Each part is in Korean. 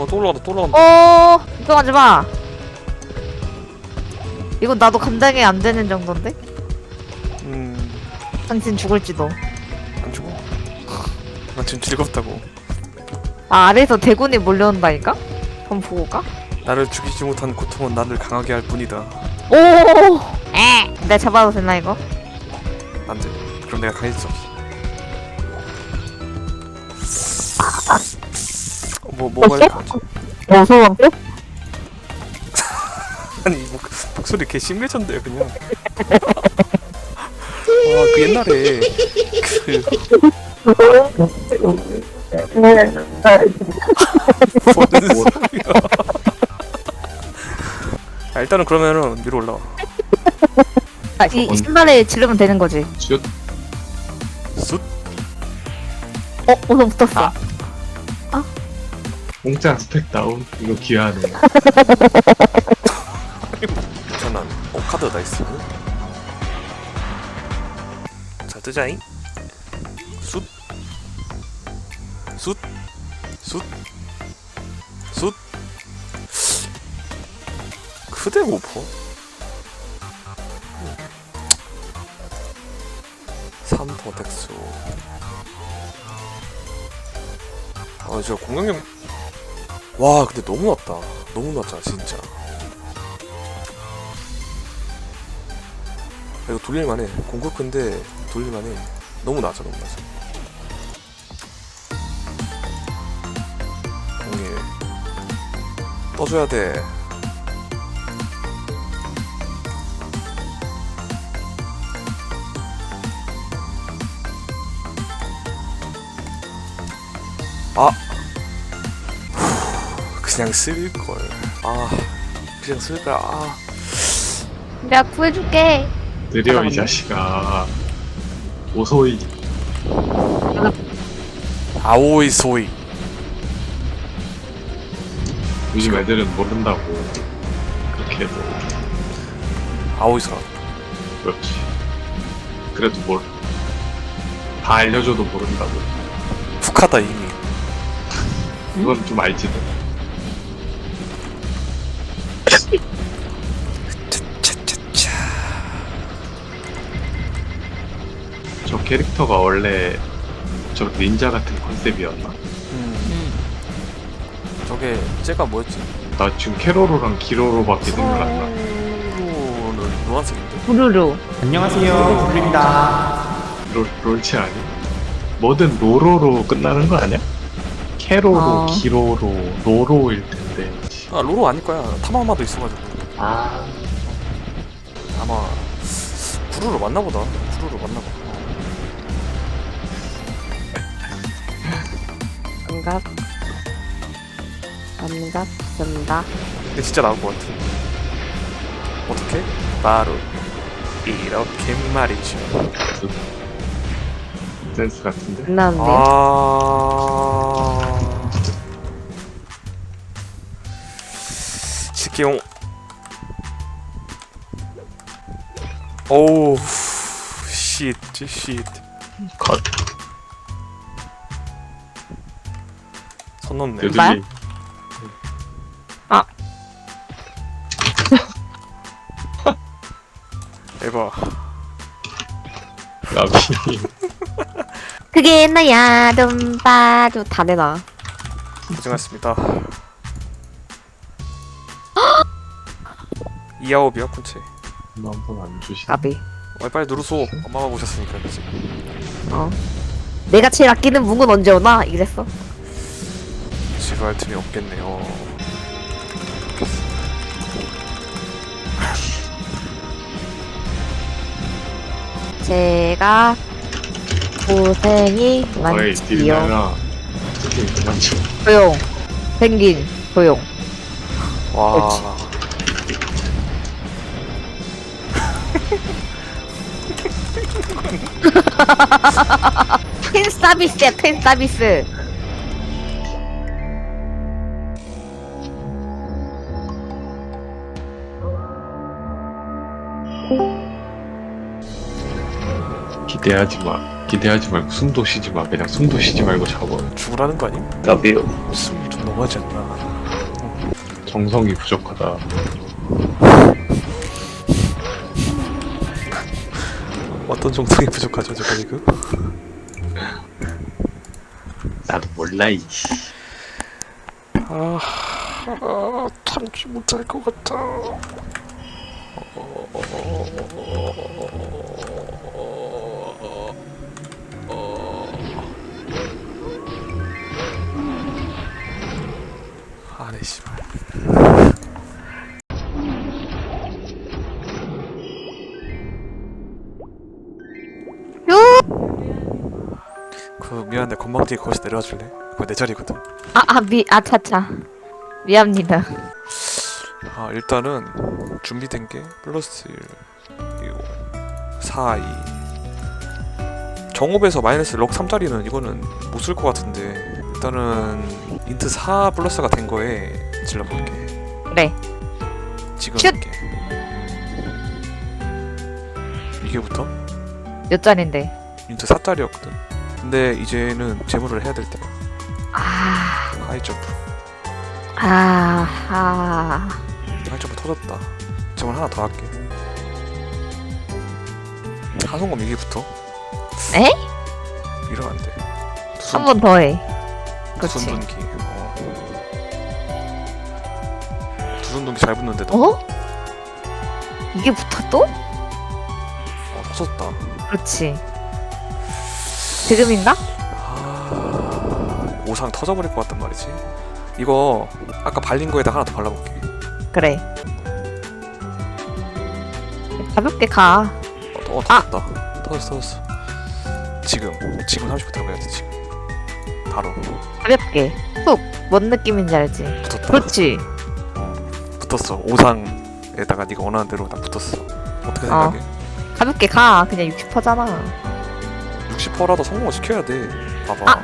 어또 올라간다 또 올라간다 어, 걱정하지 마. 이건 나도 감당이 안 되는 정도인데? 음안 당신 죽을지도. 죽어 나 지금 즐겁다고 아, 아래에서 대군이 몰려온다니까? 그럼 보고 가? 나를 죽이지 못한 고통은 나를 강하게 할 뿐이다 오! 에! 내가 잡아도 되나, 이거? 안돼 그럼 내가 강해질 수 없어 뭐 뭐가 이렇게 하지? 무서운데? 아니 목, 목소리 개 심해졌는데요 그냥. 아그 옛날에 그 보는 소리야 아, 일단은 그러면은 위로 올라와. 아, 이, 이 신발에 지르면 되는 거지. 슛. 숫 어, 우선 붙었어. 공짜 스펙 다운. 이거 귀하네. 괜찮아 어 카드 나이스. 자 뜨자잉. 숫. 숫, 숫, 숫, 크대 오퍼. 3더 덱수. 아, 저 공격력. 와, 근데 너무 낮다. 너무 낮잖아, 진짜. 아, 이거 돌릴만해. 공급 근데 돌릴만해. 너무 낮아, 너무 낮아. 공일 떠줘야 돼. 아, 후, 그냥 쓸 걸. 아, 그냥 쓸 걸. 아, 내가 구해줄게. 느려 이 자식아 오소이 아오이 소이. 요즘 애들은 모른다고 그렇게 해도 아오이 소라. 그렇지 그래도 뭘 다 알려줘도 모른다고 푹하다 이미. 그건 좀 알지도 캐릭터가 원래 저 닌자 같은 컨셉이었나? 음. 저게 쟤가 뭐였지? 나 지금 캐로로랑 기로로밖에 생각 안 나. 프로는 노란색인데. 부르르. 안녕하세요, 블루입니다. 롤, 롤체 아니? 뭐든 로로로 끝나는 거 아니야? 캐로로, 어. 기로로, 로로일 텐데. 아 로로 아닐 거야. 타마마도 있어가지고. 아, 아마 구루로 맞나 보다. 구루로 맞나 봐. 반갑. 반갑습니다. 근데 진짜 나올 것 같아. 어떻게? 바로 이렇게 말이죠. 센스 같은데? 안 나는데요? 아. 식기용. 오우. 쉿, 쉿. 컷. 선 넘네. 느들리. 에바. 나비. 그게 나야, 좀 봐도 다 내놔. 고생하셨습니다. 이아홉이야, 쿤체. 한번 안 주시. 까비. 어, 빨리 누르소. 엄마가 보셨으니까, 그치? 어. 내가 제일 아끼는 문은 언제 오나? 이랬어. 지루할 틈이 없겠네요. 제가 고생이 어이, 많지요. 그만. 조용. 펭귄, 조용. 와. 팬 서비스야, 팬 서비스. 기대하지 마. 기대하지 말고 숨도 쉬지 마. 그냥 숨도 쉬지 말고 잡아. 죽으라는 거 아님? 나비요. 숨좀 넘어가지 않나. 정성이 부족하다. 어떤 정성이 부족하죠 제가 지금? 나도 몰라 이. 아, 아 참지 못할 것 같아. 아네 씨발. 그 미안한데 건방지게 거기서 내려와 줄래? 그거 내 자리거든. 아, 아, 미, 아, 차차. 미안합니다. 아 일단은 준비된 게 플러스 1 이거 4 2 정옵에서 마이너스 럭 3짜리는 이거는 못 쓸 것 같은데 일단은 인트 4 플러스가 된 거에 질러볼게 그래. 지금 슛! 이게 이게 붙어? 몇 잔인데? 인트 4짜리였거든 근데 이제는 재물을 해야 될 때야 아, 하이점프 아, 아. 하이점프 터졌다 재물 하나 더 할게 하성검 이게 붙어? 에? 이러면 안 돼 한 번 더 해. 그렇지. 두손둔기 어. 두손둔기 잘 붙는데 너 어? 이게 붙어 또? 어, 터졌다 그렇지. 지금인가? 아... 오상 터져버릴 것 같단 말이지 이거 아까 발린 거에다 하나 더 발라볼게 그래. 가볍게 가. 어, 어 터졌다 터졌어 터졌어 지금 지금 30분 들어가야 돼 지금 바로 가볍게. 훅. 뭔 느낌인지 알지? 붙었다 그렇지. 붙었어 오상에다가 네가 원하는 대로 딱 붙었어 어떻게 어. 생각해? 가볍게 가. 그냥 60%잖아. 60%라도 성공을 시켜야 돼 봐봐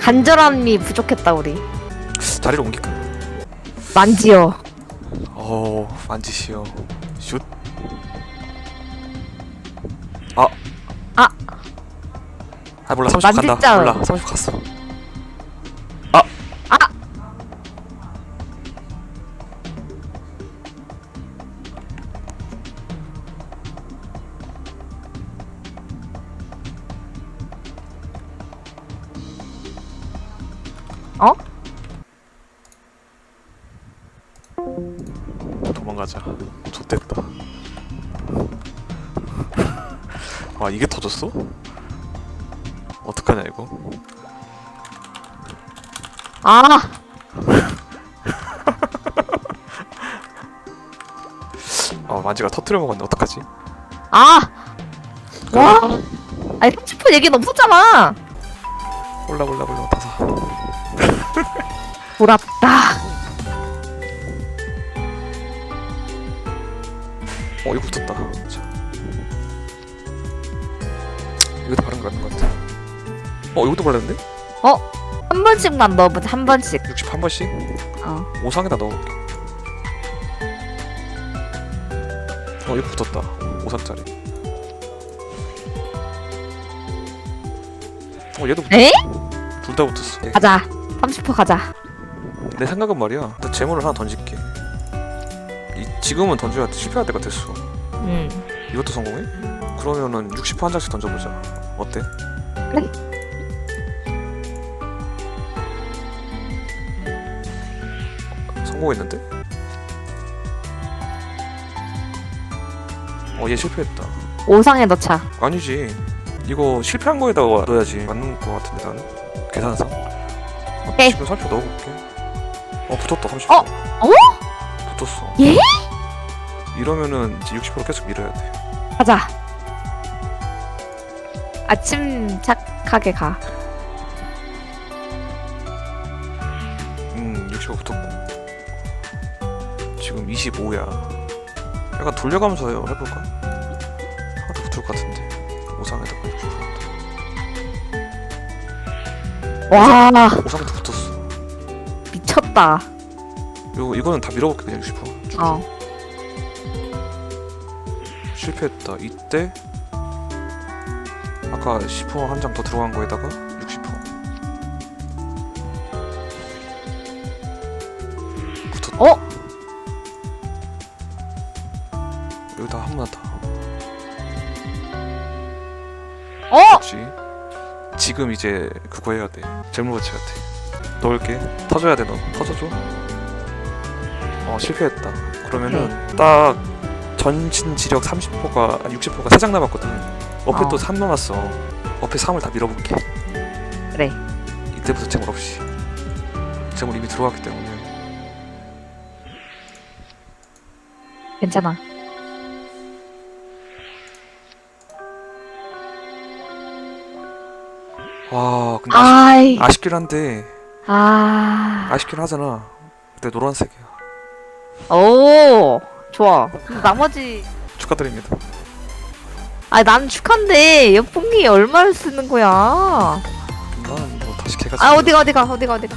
간절함이 부족했다 우리. 자리를 옮길까? 만지어. 어 만지시오 슛 아. 아. 아 몰라 30 만질 간다 줄. 몰라 30 갔어 가자 좋됐다 아 이게 터졌어? 어떡하냐 이거 아. 아 만지가 터트려 먹었네 어떡하지 아. 와. 아니 30% 얘기는 없었잖아. 몰라 몰라 몰라 다사 돌았다. 어 이거 붙었다 자. 이것도 바른 거 같은 것 같아 어 이것도 발랐는데? 한 번씩만 넣어보자. 한 번씩. 60한 번씩? 어. 오상에다 넣어볼게 어 이거 붙었다 5상짜리 어 얘도 에? 둘다 붙었어 예. 가자. 30% 가자. 내 생각은 말이야 나 재물을 하나 던질게 이, 지금은 던져야 돼 실패할 때가 됐어 음. 이것도 성공해? 그러면은 60%한 장씩 던져보자 어때? 그래. 성공했는데? 어 얘 실패했다 오상에 넣자. 아니지 이거 실패한 거에다가 넣어야지 맞는 거 같은데 나는 계산상 오케이. 지금 살펴 넣어볼게 어 붙었다 30% 어? 붙었어 예? 이러면은 이제 60% 계속 밀어야 돼 가자. 아침 착하게 가. 음, 65 붙었고. 지금 25야. 약간 돌려가면서 해볼까? 더 붙을 것 같은데. 오상에다가 60%. 와 오상에도 붙었어. 미쳤다. 이거, 이거는 다 밀어볼게, 그냥 60%. 쭉. 어. 실패했다. 이때, 아까 10%한 장 더 들어간 거에다가 60%. 어? 여기다 한 번 더. 어? 그렇지. 지금 이제 그거 해야 돼. 재물거치 같아. 넣을게. 터져야 돼 너. 터져줘. 어 실패했다. 그러면은 네. 딱 전신 지력 30%가 60%가 3장 남았거든. 어플 어. 또3 남았어. 어플 3을 다 밀어볼게. 그래. 이때부터 재물 없이. 재물 이미 들어왔기 때문에. 괜찮아. 와 근데 아이. 아쉽, 긴 한데 아. 아쉽긴 하잖아. 근데 노란색이야. 오. 좋아. 그럼 나머지. 축하드립니다. 아, 난 축한데 연봉이 얼마를 쓰는 거야? 아, 난뭐 다시 개가 어디가, 어디가, 어디가, 어디가.